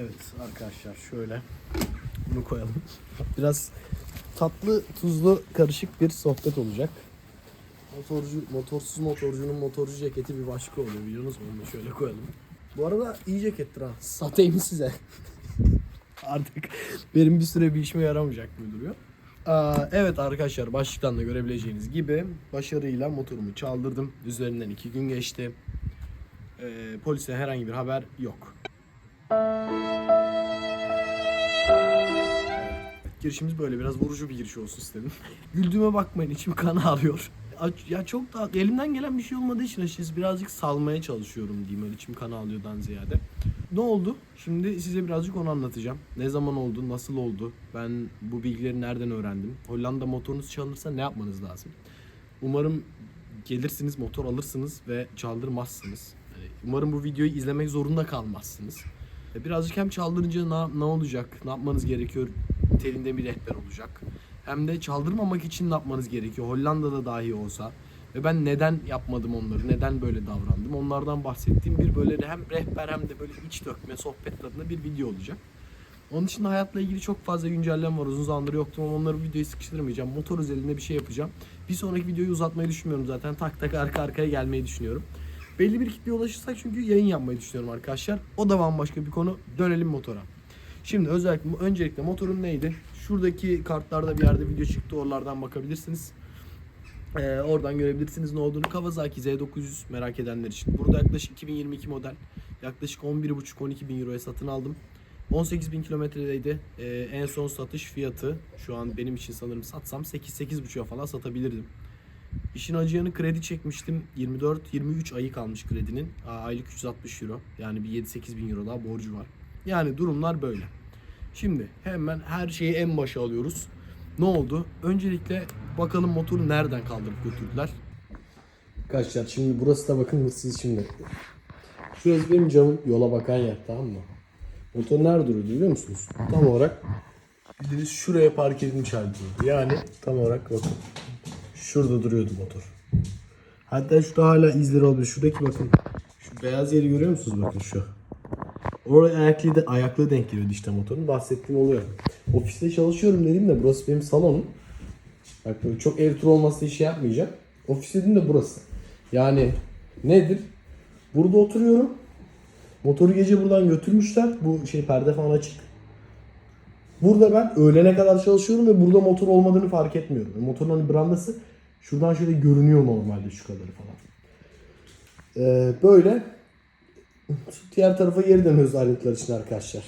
Evet arkadaşlar şöyle bunu koyalım. Biraz tatlı tuzlu karışık bir sohbet olacak. Motorcu, motorsuz motorcunun motorcu ceketi bir başka oluyor biliyorsunuz? Onu da şöyle koyalım. Bu arada iyi cekettir ha. Satayım size. Artık benim bir süre bir işime yaramayacak gibi duruyor. Aa, evet arkadaşlar başlıktan da görebileceğiniz gibi başarıyla motorumu çaldırdım. Üzerinden iki gün geçti. Ee, polise herhangi bir haber yok. Girişimiz böyle biraz vurucu bir giriş olsun istedim. Güldüğüme bakmayın içim kan ağrıyor. Ya çok da elimden gelen bir şey olmadığı için açıkçası birazcık salmaya çalışıyorum diyeyim öyle içim kan ağlıyordan ziyade. Ne oldu? Şimdi size birazcık onu anlatacağım. Ne zaman oldu, nasıl oldu, ben bu bilgileri nereden öğrendim? Hollanda motorunuz çalınırsa ne yapmanız lazım? Umarım gelirsiniz, motor alırsınız ve çaldırmazsınız. Yani Umarım bu videoyu izlemek zorunda kalmazsınız. E, Birazcık hem çaldırınca ne, ne olacak, ne yapmanız gerekiyor telinde bir rehber olacak. Hem de çaldırmamak için ne yapmanız gerekiyor Hollanda'da dahi olsa. Ve ben neden yapmadım onları, neden böyle davrandım onlardan bahsettiğim bir böyle hem rehber hem de böyle iç dökme sohbet tadında bir video olacak. Onun için hayatla ilgili çok fazla güncellem var. Uzun zamandır yoktum ama onları videoyu sıkıştırmayacağım. Motor özelinde bir şey yapacağım. Bir sonraki videoyu uzatmayı düşünmüyorum zaten. Tak tak arka arkaya gelmeyi düşünüyorum. Belli bir kitleye ulaşırsak çünkü yayın yapmayı düşünüyorum arkadaşlar. O da bambaşka bir konu. Dönelim motora. Şimdi özellikle öncelikle motorun neydi? Şuradaki kartlarda bir yerde video çıktı. Oralardan bakabilirsiniz. Ee, oradan görebilirsiniz ne olduğunu. Kawasaki Z900 merak edenler için. Burada yaklaşık 2022 model. Yaklaşık 11,5-12 bin euroya satın aldım. 18 bin kilometredeydi. Ee, en son satış fiyatı şu an benim için sanırım satsam 8-8,5'a falan satabilirdim. İşin acıyanı kredi çekmiştim. 24-23 ayı kalmış kredinin. Aylık 360 euro. Yani bir 7-8 bin euro daha borcu var. Yani durumlar böyle. Şimdi hemen her şeyi en başa alıyoruz. Ne oldu? Öncelikle bakalım motoru nereden kaldırıp götürdüler. Arkadaşlar şimdi burası da bakın siz şimdi. Şurası benim camım yola bakan yer tamam mı? Motor nerede duruyor biliyor musunuz? Tam olarak bildiğiniz şuraya park edilmiş halde. Yani tam olarak bakın. Şurada duruyordu motor. Hatta şurada hala izleri olabilir. Şuradaki bakın. Şu beyaz yeri görüyor musunuz bakın şu. Oraya ayaklı, de, ayaklı denk geliyordu işte motorun. Bahsettiğim oluyor. Ofiste çalışıyorum dedim de burası benim salonum. Bak böyle çok ev turu olması işi yapmayacağım. Ofis dedim de burası. Yani nedir? Burada oturuyorum. Motoru gece buradan götürmüşler. Bu şey perde falan açık. Burada ben öğlene kadar çalışıyorum ve burada motor olmadığını fark etmiyorum. Motorun hani brandası şuradan şöyle görünüyor normalde şu kadarı falan. Ee, böyle diğer tarafa geri dönüyoruz ayrıntılar için arkadaşlar.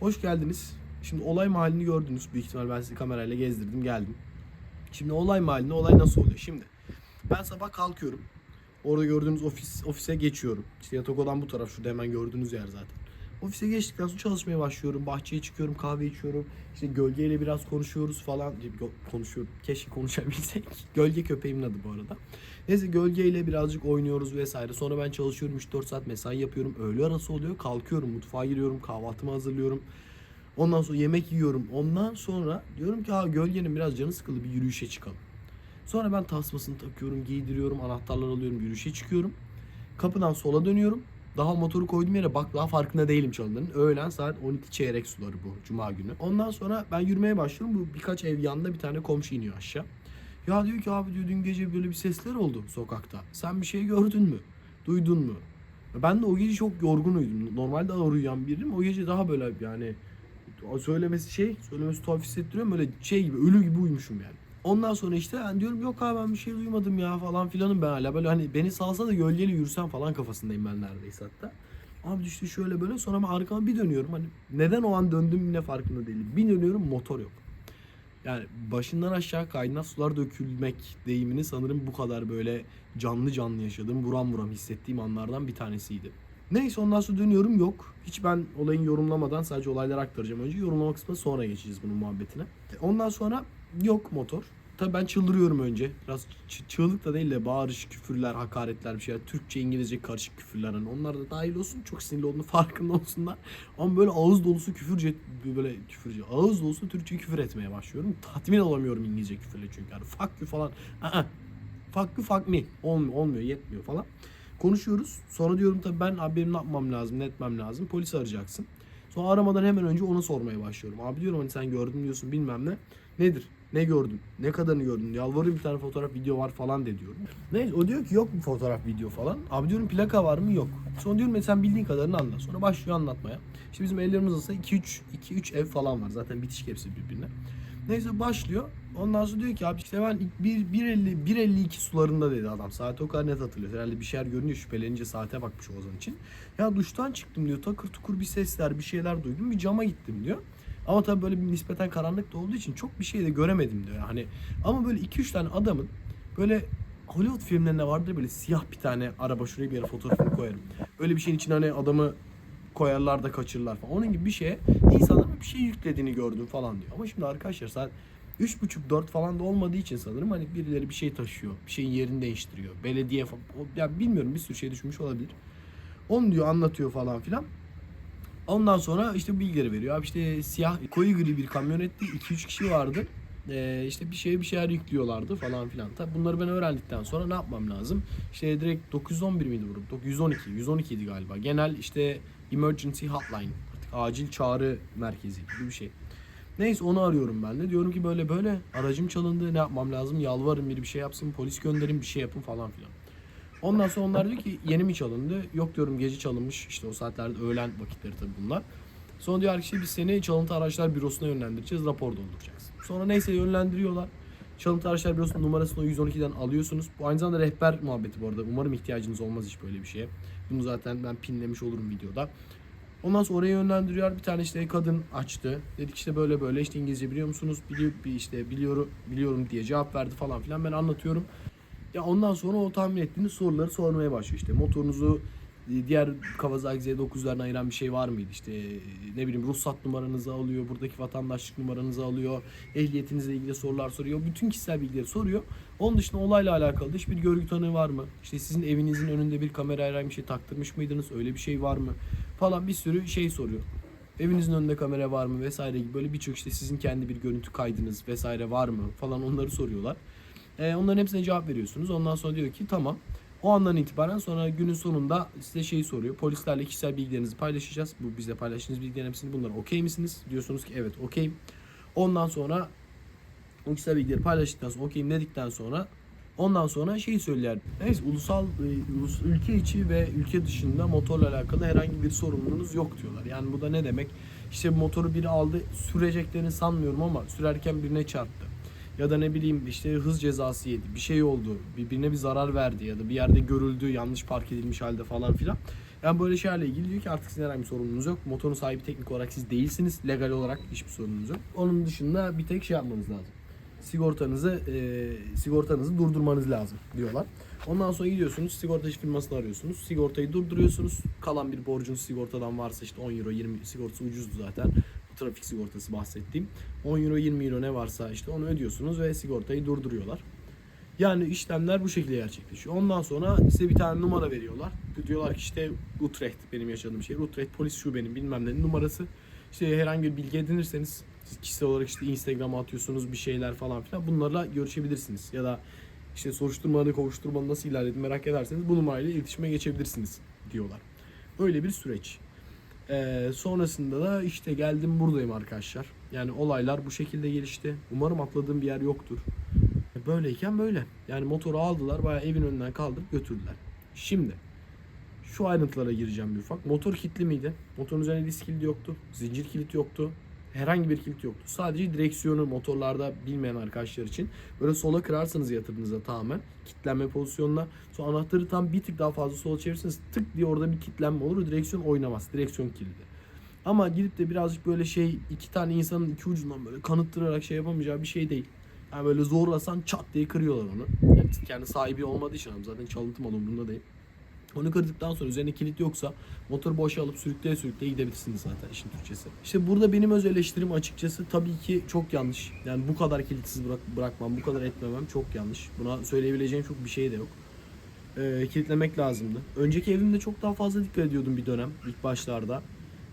Hoş geldiniz. Şimdi olay mahallini gördünüz. Büyük ihtimal ben sizi kamerayla gezdirdim geldim. Şimdi olay mahallinde olay nasıl oluyor? Şimdi ben sabah kalkıyorum. Orada gördüğünüz ofis ofise geçiyorum. İşte yatak odam bu taraf şurada hemen gördüğünüz yer zaten. Ofise geçtikten sonra çalışmaya başlıyorum. Bahçeye çıkıyorum, kahve içiyorum. İşte gölgeyle biraz konuşuyoruz falan. Konuşuyorum. Keşke konuşabilsek. Gölge köpeğimin adı bu arada. Neyse gölgeyle birazcık oynuyoruz vesaire. Sonra ben çalışıyorum 3-4 saat mesai yapıyorum. Öğle arası oluyor. Kalkıyorum, mutfağa giriyorum, kahvaltımı hazırlıyorum. Ondan sonra yemek yiyorum. Ondan sonra diyorum ki ha gölgenin biraz canı sıkıldı bir yürüyüşe çıkalım. Sonra ben tasmasını takıyorum, giydiriyorum, anahtarlar alıyorum, yürüyüşe çıkıyorum. Kapıdan sola dönüyorum. Daha motoru koyduğum yere bak daha farkında değilim çalındığının. Öğlen saat 12 çeyrek suları bu cuma günü. Ondan sonra ben yürümeye başlıyorum. Bu birkaç ev yanında bir tane komşu iniyor aşağı. Ya diyor ki abi diyor dün gece böyle bir sesler oldu sokakta. Sen bir şey gördün mü? Duydun mu? Ben de o gece çok yorgun uyudum. Normalde ağır uyuyan biriyim. O gece daha böyle yani söylemesi şey, söylemesi tuhaf hissettiriyor. Böyle şey gibi, ölü gibi uyumuşum yani. Ondan sonra işte ben diyorum yok abi ben bir şey duymadım ya falan filanım ben hala. Böyle hani beni salsa da gölgeli yürüsem falan kafasındayım ben neredeyse hatta. Abi işte şöyle böyle sonra ben arkama bir dönüyorum. Hani neden o an döndüm yine farkında değilim. Bir dönüyorum motor yok. Yani başından aşağı kaynar sular dökülmek deyimini sanırım bu kadar böyle canlı canlı yaşadığım, buram buram hissettiğim anlardan bir tanesiydi. Neyse ondan sonra dönüyorum yok. Hiç ben olayın yorumlamadan sadece olayları aktaracağım önce. Yorumlama kısmına sonra geçeceğiz bunun muhabbetine. Ondan sonra yok motor. Tabii ben çıldırıyorum önce. Biraz çığlık da değil de bağırış, küfürler, hakaretler bir şeyler. Türkçe, İngilizce karışık küfürler. Hani onlar da dahil olsun. Çok sinirli olduğunu farkında olsunlar. Ama böyle ağız dolusu küfürce, böyle küfürce, ağız dolusu Türkçe küfür etmeye başlıyorum. Tatmin olamıyorum İngilizce küfürle çünkü. Yani fuck you falan. Aa, fuck you fuck me. Olmuyor, olmuyor, yetmiyor falan. Konuşuyoruz. Sonra diyorum tabii ben abi benim ne yapmam lazım, ne etmem lazım. Polisi arayacaksın. Sonra aramadan hemen önce ona sormaya başlıyorum. Abi diyorum hani sen gördün diyorsun bilmem ne. Nedir? Ne gördün? Ne kadarını gördün? Yalvarırım bir tane fotoğraf video var falan de diyorum. Neyse o diyor ki yok mu fotoğraf video falan. Abi diyorum plaka var mı? Yok. Sonra diyorum "E sen bildiğin kadarını anlat. Sonra başlıyor anlatmaya. İşte bizim evlerimiz olsa 2-3 2-3 ev falan var. Zaten bitişik hepsi birbirine. Neyse başlıyor. Ondan sonra diyor ki abi işte ben ilk bir 1.50 1.52 sularında dedi adam. Saati o kadar net hatırlıyor. Herhalde bir şeyler görünüyor şüphelenince saate bakmış Ozan için. Ya duştan çıktım diyor. Takır tukur bir sesler bir şeyler duydum. Bir cama gittim diyor. Ama tabii böyle bir nispeten karanlık da olduğu için çok bir şey de göremedim diyor. Hani ama böyle 2-3 tane adamın böyle Hollywood filmlerinde vardır böyle siyah bir tane araba şuraya bir yere fotoğrafını koyarım. Öyle bir şeyin içine hani adamı koyarlar da kaçırırlar falan. Onun gibi bir şeye insanların bir şey yüklediğini gördüm falan diyor. Ama şimdi arkadaşlar saat 3.30-4 falan da olmadığı için sanırım hani birileri bir şey taşıyor. Bir şeyin yerini değiştiriyor. Belediye falan. O- Ya bilmiyorum bir sürü şey düşmüş olabilir. Onu diyor anlatıyor falan filan. Ondan sonra işte bilgileri veriyor. Abi işte siyah koyu gri bir kamyonetti. 2-3 kişi vardı. Ee, işte bir şeye bir şeyler yüklüyorlardı falan filan. Tabi bunları ben öğrendikten sonra ne yapmam lazım? İşte direkt 911 miydi bu? 112. 112 idi galiba. Genel işte emergency hotline. Artık acil çağrı merkezi gibi bir şey. Neyse onu arıyorum ben de. Diyorum ki böyle böyle aracım çalındı. Ne yapmam lazım? Yalvarın biri bir şey yapsın. Polis gönderin bir şey yapın falan filan. Ondan sonra onlar diyor ki yeni mi çalındı? Yok diyorum gece çalınmış. İşte o saatlerde öğlen vakitleri tabii bunlar. Sonra diyor ki biz seni çalıntı araçlar bürosuna yönlendireceğiz. Rapor dolduracaksın. Sonra neyse yönlendiriyorlar. Çalıntı araçlar bürosunun numarasını o 112'den alıyorsunuz. Bu aynı zamanda rehber muhabbeti bu arada. Umarım ihtiyacınız olmaz hiç böyle bir şeye. Bunu zaten ben pinlemiş olurum videoda. Ondan sonra oraya yönlendiriyor. Bir tane işte kadın açtı. Dedik işte böyle böyle işte İngilizce biliyor musunuz? Biliyor işte biliyorum biliyorum diye cevap verdi falan filan. Ben anlatıyorum. Ya ondan sonra o tahmin ettiğiniz soruları sormaya başlıyor. İşte motorunuzu e, diğer Kawasaki Z9'larına ayıran bir şey var mıydı? İşte e, ne bileyim ruhsat numaranızı alıyor, buradaki vatandaşlık numaranızı alıyor, ehliyetinizle ilgili sorular soruyor, bütün kişisel bilgileri soruyor. Onun dışında olayla alakalı hiçbir görgü tanığı var mı? İşte sizin evinizin önünde bir kamera herhangi bir şey taktırmış mıydınız? Öyle bir şey var mı? Falan bir sürü şey soruyor. Evinizin önünde kamera var mı vesaire gibi böyle birçok işte sizin kendi bir görüntü kaydınız vesaire var mı falan onları soruyorlar. Ee, onların hepsine cevap veriyorsunuz. Ondan sonra diyor ki tamam. O andan itibaren sonra günün sonunda size şeyi soruyor. Polislerle kişisel bilgilerinizi paylaşacağız. Bu bize paylaştığınız bilgilerin hepsini bunlara okey misiniz? Diyorsunuz ki evet okeyim. Ondan sonra o kişisel bilgileri paylaştıktan sonra okeyim dedikten sonra ondan sonra şey söyler. Neyse ulusal e, ülke içi ve ülke dışında motorla alakalı herhangi bir sorumluluğunuz yok diyorlar. Yani bu da ne demek? İşte motoru biri aldı süreceklerini sanmıyorum ama sürerken birine çarptı ya da ne bileyim işte hız cezası yedi, bir şey oldu, birbirine bir zarar verdi ya da bir yerde görüldü, yanlış park edilmiş halde falan filan. Yani böyle şeylerle ilgili diyor ki artık sizin herhangi bir sorununuz yok. Motorun sahibi teknik olarak siz değilsiniz. Legal olarak hiçbir sorununuz yok. Onun dışında bir tek şey yapmanız lazım. Sigortanızı e, sigortanızı durdurmanız lazım diyorlar. Ondan sonra gidiyorsunuz sigortacı firmasını arıyorsunuz. Sigortayı durduruyorsunuz. Kalan bir borcunuz sigortadan varsa işte 10 euro 20 sigortası ucuzdu zaten. Trafik sigortası bahsettiğim. 10 euro 20 euro ne varsa işte onu ödüyorsunuz ve sigortayı durduruyorlar. Yani işlemler bu şekilde gerçekleşiyor. Ondan sonra size bir tane numara veriyorlar. Diyorlar ki işte Utrecht benim yaşadığım şey. Utrecht polis şubenin bilmem ne numarası. İşte herhangi bir bilgi edinirseniz siz kişisel olarak işte Instagram'a atıyorsunuz bir şeyler falan filan. Bunlarla görüşebilirsiniz. Ya da işte soruşturmanın kovuşturmanın nasıl ilerlediğini merak ederseniz bu numarayla iletişime geçebilirsiniz diyorlar. Öyle bir süreç. Ee, sonrasında da işte geldim buradayım arkadaşlar. Yani olaylar bu şekilde gelişti. Umarım atladığım bir yer yoktur. Böyleyken böyle. Yani motoru aldılar bayağı evin önünden kaldırıp götürdüler. Şimdi şu ayrıntılara gireceğim bir ufak. Motor kilitli miydi? Motorun üzerinde disk kilidi yoktu. Zincir kilit yoktu. Herhangi bir kilit yoktu. Sadece direksiyonu motorlarda bilmeyen arkadaşlar için böyle sola kırarsanız yatırdığınızda tamamen kilitlenme pozisyonuna sonra anahtarı tam bir tık daha fazla sola çevirirseniz tık diye orada bir kilitlenme olur. Direksiyon oynamaz. Direksiyon kilidi. Ama gidip de birazcık böyle şey iki tane insanın iki ucundan böyle kanıttırarak şey yapamayacağı bir şey değil. Yani böyle zorlasan çat diye kırıyorlar onu. Yani kendi sahibi olmadığı için zaten çalıntı mal umurunda değil. Onu kırdıktan sonra üzerine kilit yoksa motoru boşa alıp sürükleye sürükleye gidebilirsiniz zaten işin Türkçesi. İşte burada benim öz eleştirim açıkçası tabii ki çok yanlış. Yani bu kadar kilitsiz bırak, bırakmam, bu kadar etmemem çok yanlış. Buna söyleyebileceğim çok bir şey de yok. Ee, kilitlemek lazımdı. Önceki evimde çok daha fazla dikkat ediyordum bir dönem ilk başlarda.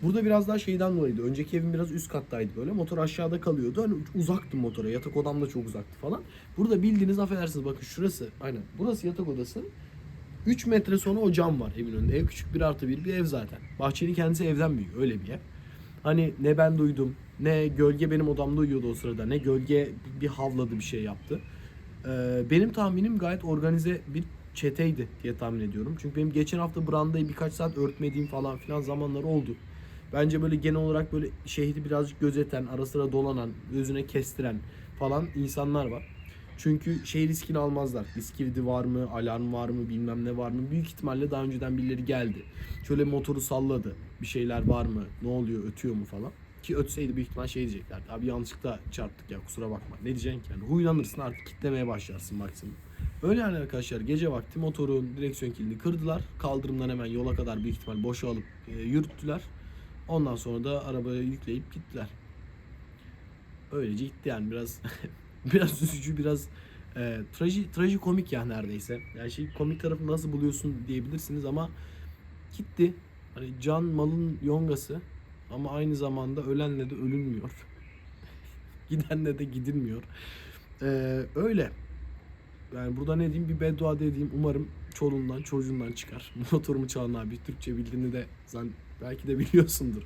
Burada biraz daha şeyden dolayıydı. Önceki evim biraz üst kattaydı böyle. Motor aşağıda kalıyordu. Hani uzaktım motora. Yatak odam da çok uzaktı falan. Burada bildiğiniz affedersiniz bakın şurası. Aynen. Burası yatak odası. 3 metre sonra o cam var evin önünde. Ev küçük bir artı bir bir ev zaten. Bahçenin kendisi evden büyük öyle bir ev. Hani ne ben duydum ne gölge benim odamda uyuyordu o sırada ne gölge bir havladı bir şey yaptı. Ee, benim tahminim gayet organize bir çeteydi diye tahmin ediyorum. Çünkü benim geçen hafta brandayı birkaç saat örtmediğim falan filan zamanlar oldu. Bence böyle genel olarak böyle şehri birazcık gözeten, ara sıra dolanan, gözüne kestiren falan insanlar var. Çünkü şey riskini almazlar. Riskirdi var mı, alarm var mı, bilmem ne var mı. Büyük ihtimalle daha önceden birileri geldi. Şöyle motoru salladı. Bir şeyler var mı, ne oluyor, ötüyor mu falan. Ki ötseydi büyük ihtimal şey diyeceklerdi. Abi yanlışlıkla çarptık ya kusura bakma. Ne diyeceksin ki yani? Huylanırsın artık kitlemeye başlarsın maksimum. Öyle yani arkadaşlar gece vakti motorun direksiyon kilidini kırdılar. Kaldırımdan hemen yola kadar büyük ihtimal boşa alıp e, yürüttüler. Ondan sonra da arabaya yükleyip gittiler. Öylece gitti yani biraz biraz üzücü biraz e, traji traji komik ya neredeyse. Yani şey komik tarafı nasıl buluyorsun diyebilirsiniz ama gitti. Hani can malın yongası ama aynı zamanda ölenle de ölünmüyor. Gidenle de gidilmiyor. E, öyle. Yani burada ne diyeyim bir beddua dediğim umarım çoluğundan çocuğundan çıkar. Motorumu çalan abi Türkçe bildiğini de zan belki de biliyorsundur.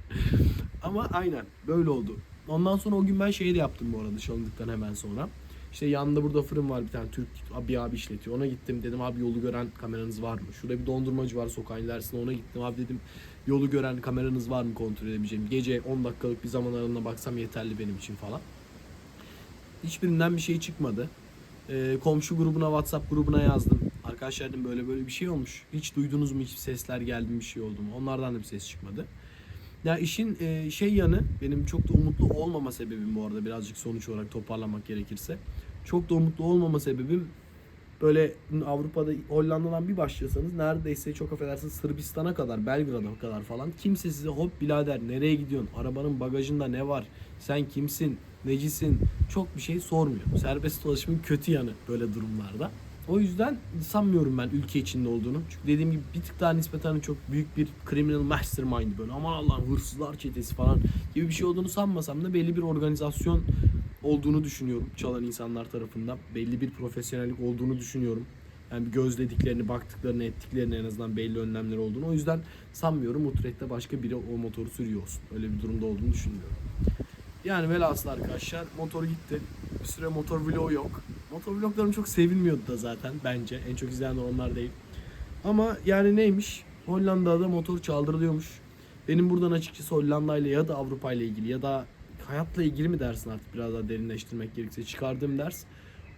Ama aynen böyle oldu. Ondan sonra o gün ben şeyi de yaptım bu arada çalındıktan hemen sonra. İşte yanında burada fırın var bir tane Türk bir abi işletiyor. Ona gittim dedim abi yolu gören kameranız var mı? Şurada bir dondurmacı var sokağın ilerisinde ona gittim abi dedim yolu gören kameranız var mı kontrol edebileceğim. Gece 10 dakikalık bir zaman aralığına baksam yeterli benim için falan. Hiçbirinden bir şey çıkmadı. Ee, komşu grubuna WhatsApp grubuna yazdım. Arkadaşlar dedim böyle böyle bir şey olmuş. Hiç duydunuz mu hiç sesler geldi mi bir şey oldu mu? Onlardan da bir ses çıkmadı. Ya işin e, şey yanı benim çok da umutlu olmama sebebim bu arada birazcık sonuç olarak toparlamak gerekirse. Çok da umutlu olmama sebebim böyle Avrupa'da Hollanda'dan bir başlıyorsanız neredeyse çok affedersiniz Sırbistan'a kadar Belgrad'a kadar falan kimse size hop birader nereye gidiyorsun arabanın bagajında ne var sen kimsin necisin çok bir şey sormuyor. Serbest dolaşımın kötü yanı böyle durumlarda. O yüzden sanmıyorum ben ülke içinde olduğunu. Çünkü dediğim gibi bir tık daha nispeten çok büyük bir criminal mastermind böyle aman Allah'ım hırsızlar çetesi falan gibi bir şey olduğunu sanmasam da belli bir organizasyon olduğunu düşünüyorum çalan insanlar tarafından. Belli bir profesyonellik olduğunu düşünüyorum. Yani gözlediklerini, baktıklarını, ettiklerini en azından belli önlemler olduğunu. O yüzden sanmıyorum Utrecht'te başka biri o motoru sürüyor olsun. Öyle bir durumda olduğunu düşünmüyorum. Yani velhasıl arkadaşlar motor gitti. Bir süre motor vlogu yok. Motor vloglarım çok sevilmiyordu da zaten bence. En çok izleyenler onlar değil. Ama yani neymiş? Hollanda'da motor çaldırılıyormuş. Benim buradan açıkçası Hollanda ile ya da Avrupa ile ilgili ya da hayatla ilgili mi dersin artık biraz daha derinleştirmek gerekirse çıkardığım ders.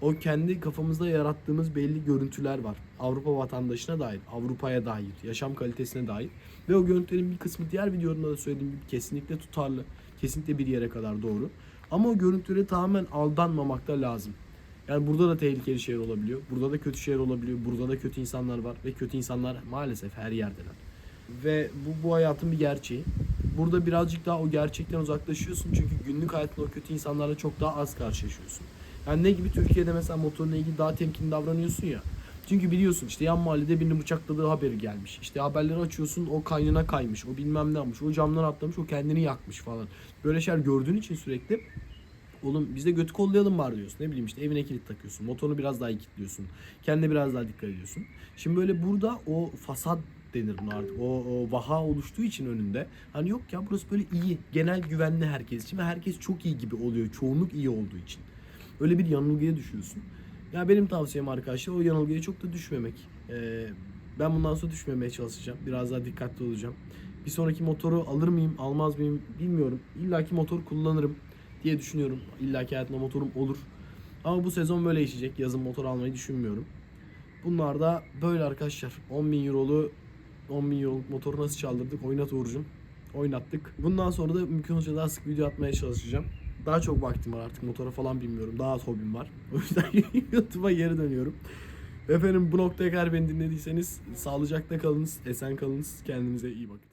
O kendi kafamızda yarattığımız belli görüntüler var. Avrupa vatandaşına dair, Avrupa'ya dair, yaşam kalitesine dair. Ve o görüntülerin bir kısmı diğer videolarımda da söylediğim gibi kesinlikle tutarlı. Kesinlikle bir yere kadar doğru. Ama o görüntülere tamamen aldanmamak da lazım. Yani burada da tehlikeli şeyler olabiliyor. Burada da kötü şeyler olabiliyor. Burada da kötü insanlar var. Ve kötü insanlar maalesef her yerdeler. Ve bu, bu hayatın bir gerçeği. Burada birazcık daha o gerçekten uzaklaşıyorsun. Çünkü günlük hayatında o kötü insanlarla çok daha az karşılaşıyorsun. Yani ne gibi Türkiye'de mesela motorla ilgili daha temkinli davranıyorsun ya. Çünkü biliyorsun işte yan mahallede birini bıçakladığı haberi gelmiş. İşte haberleri açıyorsun o kaynına kaymış. O bilmem ne yapmış. O camdan atlamış. O kendini yakmış falan. Böyle şeyler gördüğün için sürekli Oğlum biz de götü kollayalım var diyorsun. Ne bileyim işte evine kilit takıyorsun. Motorunu biraz daha iyi kilitliyorsun. Kendine biraz daha dikkat ediyorsun. Şimdi böyle burada o fasad denir buna artık. O, o vaha oluştuğu için önünde. Hani yok ya burası böyle iyi. Genel güvenli herkes için ve herkes çok iyi gibi oluyor. Çoğunluk iyi olduğu için. Öyle bir yanılgıya düşüyorsun. Ya benim tavsiyem arkadaşlar o yanılgıya çok da düşmemek. Ee, ben bundan sonra düşmemeye çalışacağım. Biraz daha dikkatli olacağım. Bir sonraki motoru alır mıyım, almaz mıyım bilmiyorum. İlla ki motor kullanırım diye düşünüyorum. İlla ki hayatımda motorum olur. Ama bu sezon böyle işleyecek. Yazın motor almayı düşünmüyorum. Bunlar da böyle arkadaşlar. 10 bin eurolu 10 bin euroluk motoru nasıl çaldırdık? Oynat Uğur'cum. Oynattık. Bundan sonra da mümkün olunca daha sık video atmaya çalışacağım. Daha çok vaktim var artık motora falan bilmiyorum. Daha az hobim var. O yüzden YouTube'a geri dönüyorum. Efendim bu noktaya kadar beni dinlediyseniz sağlıcakla kalınız, esen kalınız. Kendinize iyi bakın.